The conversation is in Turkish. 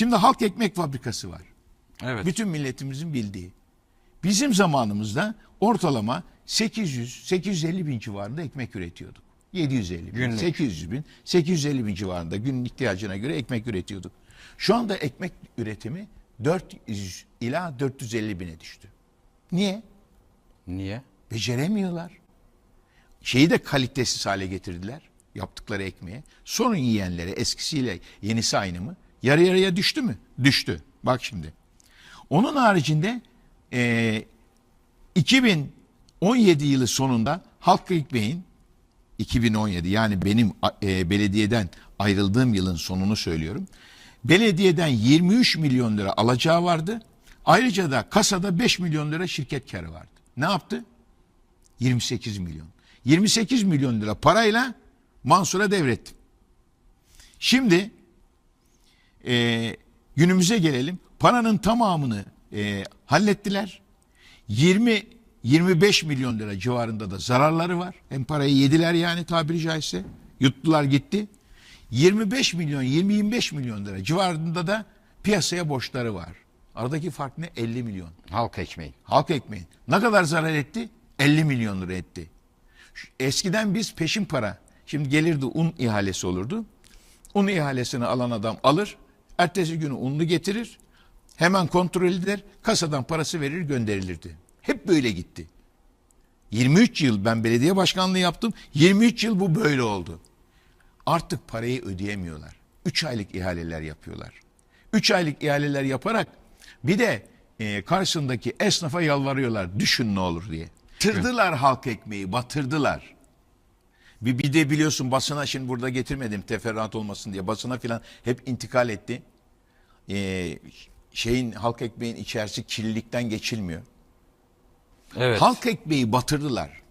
Şimdi halk ekmek fabrikası var. Evet. Bütün milletimizin bildiği. Bizim zamanımızda ortalama 800-850 bin civarında ekmek üretiyorduk. 750 bin, Günlük. 800 bin, 850 bin civarında günün ihtiyacına göre ekmek üretiyorduk. Şu anda ekmek üretimi 400 ila 450 bine düştü. Niye? Niye? Beceremiyorlar. Şeyi de kalitesiz hale getirdiler. Yaptıkları ekmeğe. Sorun yiyenlere eskisiyle yenisi aynı mı? Yarı yarıya düştü mü? Düştü. Bak şimdi. Onun haricinde eee 2017 yılı sonunda Halk Ekmeğin 2017 yani benim e, belediyeden ayrıldığım yılın sonunu söylüyorum. Belediyeden 23 milyon lira alacağı vardı. Ayrıca da kasada 5 milyon lira şirket karı vardı. Ne yaptı? 28 milyon. 28 milyon lira parayla Mansur'a devrettim. Şimdi e, günümüze gelelim. Paranın tamamını e, hallettiler. 20 25 milyon lira civarında da zararları var. Hem parayı yediler yani tabiri caizse. Yuttular gitti. 25 milyon 20-25 milyon lira civarında da piyasaya borçları var. Aradaki fark ne? 50 milyon. Halk ekmeği. Halk ekmeği. Ne kadar zarar etti? 50 milyon lira etti. Eskiden biz peşin para. Şimdi gelirdi un ihalesi olurdu. Un ihalesini alan adam alır. Ertesi günü unlu getirir. Hemen kontrol eder. Kasadan parası verir gönderilirdi. Hep böyle gitti. 23 yıl ben belediye başkanlığı yaptım. 23 yıl bu böyle oldu. Artık parayı ödeyemiyorlar. 3 aylık ihaleler yapıyorlar. 3 aylık ihaleler yaparak bir de e, karşısındaki esnafa yalvarıyorlar. Düşün ne olur diye. Tırdılar halk ekmeği, batırdılar. Bir, bir de biliyorsun basına şimdi burada getirmedim teferruat olmasın diye basına filan hep intikal etti. Ee, şeyin halk ekmeğin içerisi kirlilikten geçilmiyor. Evet. Halk ekmeği batırdılar.